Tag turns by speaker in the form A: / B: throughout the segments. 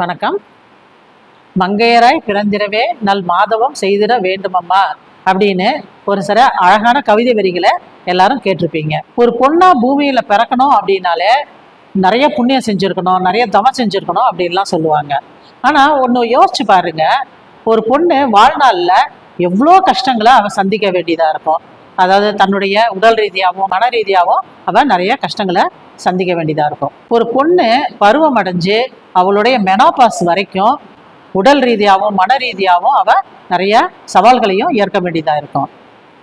A: வணக்கம். மங்கையராய் பிறந்திரவே நல் மாதவம் செய்திட வேண்டுமம்மா அப்படின்னு ஒரு சில அழகான கவிதை வரிகளை எல்லாரும் கேட்டிருப்பீங்க. ஒரு பொண்ணா பூமியில பிறக்கணும் அப்படின்னாலே நிறைய புண்ணியம் செஞ்சுருக்கணும் நிறைய தவம் செஞ்சுருக்கணும் அப்படின்லாம் சொல்லுவாங்க. ஆனா ஒன்று யோசிச்சு பாருங்க. ஒரு பொண்ணு வாழ்நாளில் எவ்வளோ கஷ்டங்களை அவன் சந்திக்க வேண்டியதாக இருக்கும். அதாவது தன்னுடைய உடல் ரீதியாகவும் மன ரீதியாகவும் அவன் நிறைய கஷ்டங்களை சந்திக்க வேண்டியதாக இருக்கும். ஒரு பொண்ணு பருவம் அடைஞ்சு அவளுடைய மெனோபாஸ் வரைக்கும் உடல் ரீதியாகவும் மன ரீதியாகவும் அவள் நிறைய சவால்களையும் ஏற்க வேண்டியதாக இருக்கும்.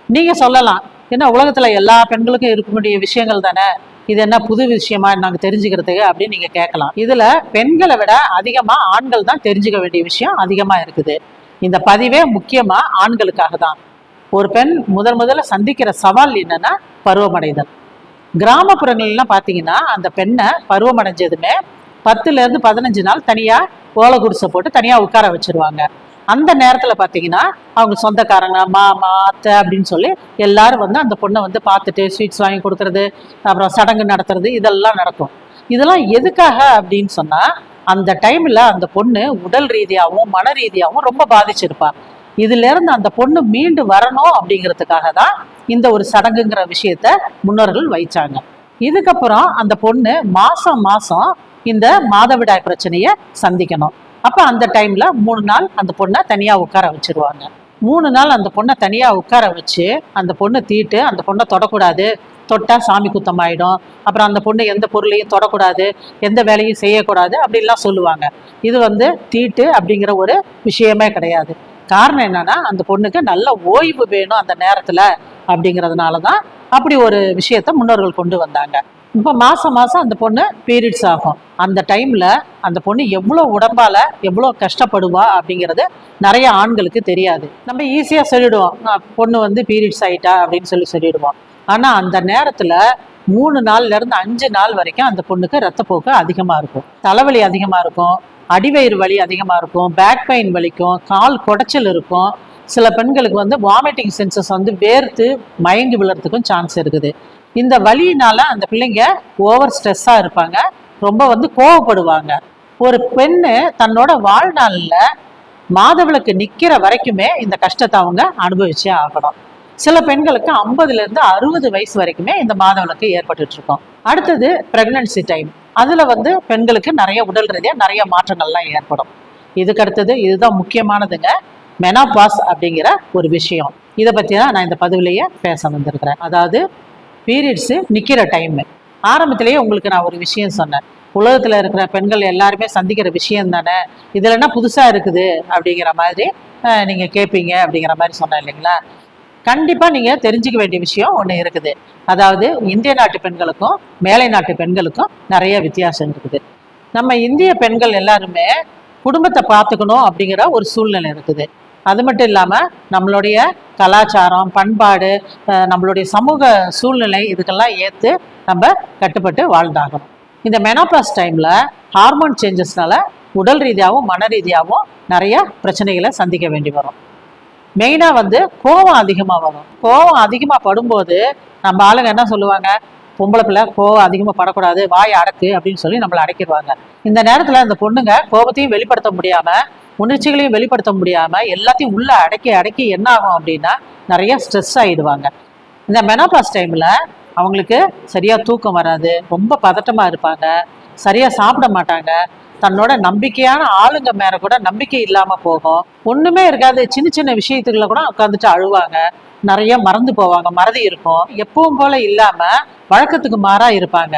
A: நீங்கள் சொல்லலாம் என்ன உலகத்தில் எல்லா பெண்களுக்கும் இருக்கக்கூடிய விஷயங்கள் தானே? இது என்ன புது விஷயமா நாங்கள் தெரிஞ்சுக்கிறதுக்கு அப்படின்னு நீங்கள் கேட்கலாம். இதில் பெண்களை விட அதிகமாக ஆண்கள் தான் தெரிஞ்சுக்க வேண்டிய விஷயம் அதிகமாக இருக்குது. இந்த பதிவே முக்கியமாக ஆண்களுக்காக தான். ஒரு பெண் முதல் முதல்ல சந்திக்கிற சவால் என்னன்னா பருவமடைதல். கிராமப்புறங்கள்லாம் பார்த்தீங்கன்னா அந்த பெண்ணை பருவமடைஞ்சதுமே பத்துலேருந்து பதினஞ்சு நாள் தனியாக ஓலை குடிசை போட்டு தனியாக உட்கார வச்சிருவாங்க. அந்த நேரத்தில் பார்த்தீங்கன்னா அவங்க சொந்தக்காரங்க மாமா அத்தை அப்படின்னு சொல்லி எல்லாரும் வந்து அந்த பொண்ணை வந்து பார்த்துட்டு ஸ்வீட்ஸ் வாங்கி கொடுக்கறது அப்புறம் சடங்கு நடத்துறது இதெல்லாம் நடக்கும். இதெல்லாம் எதுக்காக அப்படின்னு சொன்னால் அந்த டைமில் அந்த பொண்ணு உடல் ரீதியாகவும் மன ரீதியாகவும் ரொம்ப பாதிச்சிருப்பாள் இதிலிருந்து அந்த பொண்ணு மீண்டு வரணும் அப்படிங்கிறதுக்காக தான் இந்த ஒரு சடங்குங்கிற விஷயத்த முன்னோர்கள் வைச்சாங்க. இதுக்கப்புறம் அந்த பொண்ணு மாசம் மாசம் இந்த மாதவிடாய் பிரச்சனையை சந்திக்கணும். அப்போ அந்த டைம்ல மூணு நாள் அந்த பொண்ணை தனியாக உட்கார வச்சிருவாங்க. மூணு நாள் அந்த பொண்ணை தனியாக உட்கார வச்சு அந்த பொண்ணு தீட்டு அந்த பொண்ணை தொடக்கூடாது. தொட்டால் சாமி குத்தம் ஆகிடும் அப்புறம் அந்த பொண்ணு எந்த பொருளையும் தொடக்கூடாது. எந்த வேலையும் செய்யக்கூடாது அப்படின்லாம் சொல்லுவாங்க. இது வந்து தீட்டு அப்படிங்கிற ஒரு விஷயமே கிடையாது. காரணம் என்னன்னா அந்த பொண்ணுக்கு நல்ல ஓய்வு வேணும் அந்த நேரத்துல அப்படிங்கிறதுனால தான் அப்படி ஒரு விஷயத்த முன்னோர்கள் கொண்டு வந்தாங்க. இப்போ மாதம் மாதம் அந்த பொண்ணு பீரியட்ஸ் ஆகும். அந்த டைமில் அந்த பொண்ணு எவ்வளோ உடம்பால் எவ்வளோ கஷ்டப்படுவா அப்படிங்கிறது நிறைய ஆண்களுக்கு தெரியாது. நம்ம ஈஸியாக சொல்லிடுவோம். பொண்ணு வந்து பீரியட்ஸ் ஆயிட்டா அப்படின்னு சொல்லி சொல்லிடுவோம். ஆனால் அந்த நேரத்தில் மூணு நாள்ல இருந்து அஞ்சு நாள் வரைக்கும் அந்த பொண்ணுக்கு ரத்தப்போக்கு அதிகமா இருக்கும். தலைவலி அதிகமா இருக்கும் அடிவயிறு வலி அதிகமா இருக்கும் பேக் பெயின் வலிக்கும் கால் குடைச்சல் இருக்கும். சில பெண்களுக்கு வந்து வாமிட்டிங் சென்சஸ் வந்து வேர்த்து மயங்கி விழுறதுக்கும் சான்ஸ் இருக்குது. இந்த வலியினால அந்த பிள்ளைங்க ஓவர் ஸ்ட்ரெஸ்ஸாக இருப்பாங்க. ரொம்ப வந்து கோவப்படுவாங்க. ஒரு பெண்ணு தன்னோட வாழ்நாளில் மாதவளுக்கு நிற்கிற வரைக்குமே இந்த கஷ்டத்தை அவங்க அனுபவிச்சே ஆகணும். சில பெண்களுக்கு ஐம்பதுல இருந்து அறுபது வயசு வரைக்குமே இந்த மாதவிளக்கு ஏற்பட்டுட்டு இருக்கும். அடுத்தது பிரெக்னன்சி டைம் அதுல வந்து பெண்களுக்கு நிறைய உடல் ரீதியாக நிறைய மாற்றங்கள்லாம் ஏற்படும். இதுக்கு அடுத்தது இதுதான் முக்கியமானதுங்க மெனாபாஸ் அப்படிங்கிற ஒரு விஷயம். இதை பத்தி தான் நான் இந்த பதிவுலயே பேச வந்திருக்கிறேன். அதாவது பீரியட்ஸு நிற்கிற டைம் ஆரம்பத்திலேயே உங்களுக்கு நான் ஒரு விஷயம் சொன்னேன். உலகத்தில் இருக்கிற பெண்கள் எல்லாருமே சந்திக்கிற விஷயம் தானே? இதில் என்ன புதுசாக இருக்குது அப்படிங்கிற மாதிரி நீங்கள் கேட்பீங்க அப்படிங்கிற மாதிரி சொன்னேன் இல்லைங்களா? கண்டிப்பாக நீங்கள் தெரிஞ்சுக்க வேண்டிய விஷயம் ஒன்று இருக்குது. அதாவது இந்திய நாட்டு பெண்களுக்கும் மேலை நாட்டு பெண்களுக்கும் நிறைய வித்தியாசம் இருக்குது. நம்ம இந்திய பெண்கள் எல்லாருமே குடும்பத்தை பார்த்துக்கணும் அப்படிங்கிற ஒரு சூழ்நிலை இருக்குது. அது மட்டும் இல்லாமல் நம்மளுடைய கலாச்சாரம் பண்பாடு நம்மளுடைய சமூக சூழ்நிலை இதுக்கெல்லாம் ஏற்று நம்ம கட்டுப்பட்டு வாழ்ந்தாகணும். இந்த மெனோபாஸ் டைமில் ஹார்மோன் சேஞ்சஸ்னால உடல் ரீதியாகவும் மன ரீதியாகவும் நிறைய பிரச்சனைகளை சந்திக்க வேண்டி வரும். மெயினாக வந்து கோவம் அதிகமாக வரும். கோவம் அதிகமாக படும்போது நம்ம ஆளுங்க என்ன சொல்லுவாங்க? பொம்பளை பிள்ளை கோவம் அதிகமாக படக்கூடாது வாய் அடக்கு அப்படின்னு சொல்லி நம்மளை அடைக்கிடுவாங்க. இந்த நேரத்தில் அந்த பொண்ணுங்க கோபத்தையும் வெளிப்படுத்த முடியாமல் உணர்ச்சிகளையும் வெளிப்படுத்த முடியாமல் எல்லாத்தையும் உள்ளே அடக்கி அடக்கி என்ன ஆகும் அப்படின்னா நிறைய ஸ்ட்ரெஸ் ஆகிடுவாங்க இந்த மெனோபாஸ் டைமில் அவங்களுக்கு சரியாக தூக்கம் வராது ரொம்ப பதட்டமாக இருப்பாங்க சரியாக சாப்பிட மாட்டாங்க தன்னோட நம்பிக்கையான ஆளுங்க மேல கூட நம்பிக்கை இல்லாம போகும். ஒண்ணுமே இருக்காது. சின்ன சின்ன விஷயத்துக்குள்ள கூட உட்காந்துட்டு அழுவாங்க. நிறைய மறந்து போவாங்க. மறதி இருக்கும். எப்பவும் போல இல்லாம வழக்கத்துக்கு மாறா இருப்பாங்க.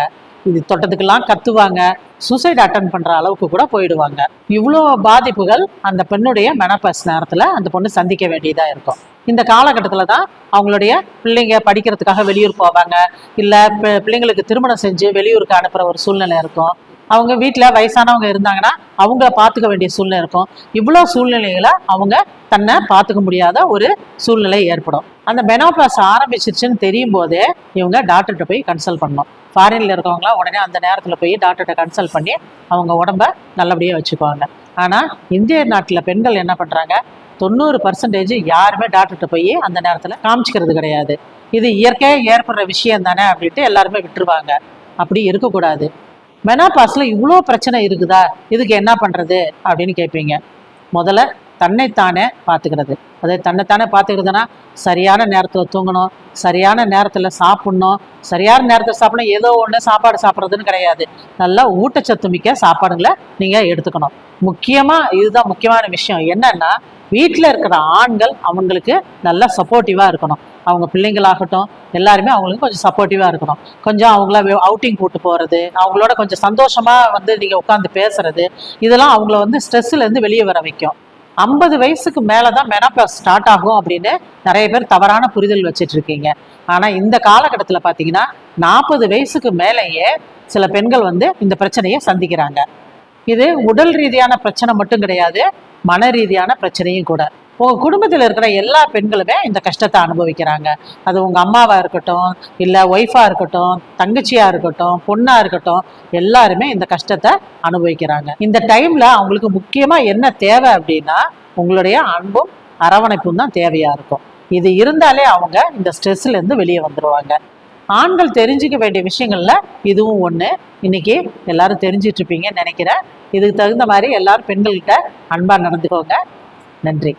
A: இது தொட்டதுக்கெல்லாம் கத்துவாங்க. சூசைட் அட்டன் பண்ற அளவுக்கு கூட போயிடுவாங்க. இவ்வளோ பாதிப்புகள் அந்த பெண்ணுடைய மெனப்பஸ் நேரத்துல அந்த பொண்ணு சந்திக்க வேண்டியதா இருக்கும். இந்த காலகட்டத்தில் தான் அவங்களுடைய பிள்ளைங்க படிக்கிறதுக்காக வெளியூர் போவாங்க. இல்லை பிள்ளைங்களுக்கு திருமணம் செஞ்சு வெளியூருக்கு அனுப்புகிற ஒரு சூழ்நிலை இருக்கும். அவங்க வீட்டில் வயசானவங்க இருந்தாங்கன்னா அவங்கள பார்த்துக்க வேண்டிய சூழ்நிலை இருக்கும். இவ்வளோ சூழ்நிலைகளை அவங்க தன்னை பார்த்துக்க முடியாத ஒரு சூழ்நிலை ஏற்படும். அந்த மெனோபாஸ் ஆரம்பிச்சிருச்சுன்னு தெரியும் போதே இவங்க டாக்டர்கிட்ட போய் கன்சல்ட் பண்ணணும். ஃபாரின்ல இருக்கவங்களாம் உடனே அந்த நேரத்தில் போய் டாக்டர்கிட்ட கன்சல்ட் பண்ணி அவங்க உடம்ப நல்லபடியாக வச்சுக்குவாங்க. ஆனால் இந்திய நாட்டில் பெண்கள் என்ன பண்ணுறாங்க தொண்ணூறு பர்சன்டேஜ் யாருமே டாக்டர்கிட்ட போய் அந்த நேரத்தில் காமிச்சிக்கிறது கிடையாது. இது இயற்கையாக ஏற்படுற விஷயம் தானே அப்படின்ட்டு எல்லாருமே விட்டுருவாங்க. அப்படி இருக்கக்கூடாது. மெனாபாஸ்ல இவ்வளோ பிரச்சனை இருக்குதா? இதுக்கு என்ன பண்றது? அப்படின்னு கேட்பீங்க முதல்ல தன்னைத்தானே பார்த்துக்கிறது அதே தன்னைத்தானே பார்த்துக்கிறதுனா சரியான நேரத்தில் தூங்கணும் சரியான நேரத்தில் சாப்பிட்ணும் சரியான நேரத்தில் சாப்பிடணும் ஏதோ ஒன்று சாப்பாடு சாப்பிட்றதுன்னு கிடையாது. நல்லா ஊட்டச்சத்து மிக்க சாப்பாடுங்களை நீங்கள் எடுத்துக்கணும். முக்கியமாக இதுதான் முக்கியமான விஷயம். என்னன்னா வீட்டில் இருக்கிற ஆண்கள் அவங்களுக்கு நல்லா சப்போர்ட்டிவாக இருக்கணும். அவங்க பிள்ளைங்களாகட்டும் எல்லாருமே அவங்களுக்கு கொஞ்சம் சப்போர்ட்டிவாக இருக்கணும். கொஞ்சம் அவங்கள அவுட்டிங் கூட்டு போகிறது அவங்களோட கொஞ்சம் சந்தோஷமாக வந்து நீங்கள் உட்காந்து பேசுறது இதெல்லாம் அவங்கள வந்து ஸ்ட்ரெஸ்ஸுலேருந்து வெளியே வர வைக்கும். ஐம்பது வயசுக்கு மேலே தான் மெனோபாஸ் ஸ்டார்ட் ஆகும் அப்படின்னு நிறைய பேர் தவறான புரிதல் வச்சுட்டு இருக்கீங்க. ஆனால் இந்த காலகட்டத்தில் பார்த்தீங்கன்னா நாற்பது வயசுக்கு மேலேயே சில பெண்கள் வந்து இந்த பிரச்சனையை சந்திக்கிறாங்க. இது உடல் ரீதியான பிரச்சனை மட்டும் கிடையாது மன ரீதியான பிரச்சனையும் கூட. உங்க குடும்பத்தில் இருக்கிற எல்லா பெண்களுமே இந்த கஷ்டத்தை அனுபவிக்கிறாங்க. அது உங்க அம்மாவா இருக்கட்டும் இல்ல ஒய்ஃபா இருக்கட்டும் தங்கச்சியா இருக்கட்டும் பொண்ணா இருக்கட்டும் எல்லாருமே இந்த கஷ்டத்தை அனுபவிக்கிறாங்க. இந்த டைம்ல அவங்களுக்கு முக்கியமா என்ன தேவை அப்படின்னா உங்களுடைய அன்பும் அரவணைப்பும் தான் தேவையா இருக்கும். இது இருந்தாலே அவங்க இந்த ஸ்ட்ரெஸ்ல இருந்து வெளியே வந்துருவாங்க. ஆண்கள் தெரிஞ்சுக்க வேண்டிய விஷயங்கள்ல இதுவும் ஒன்று இன்னைக்கு எல்லாரும் தெரிஞ்சிட்டு இருப்பீங்கன்னு நினைக்கிறேன். இதுக்கு தகுந்த மாதிரி எல்லாரும் பெண்கள்கிட்ட அன்பாக நடந்துக்கோங்க. நன்றி.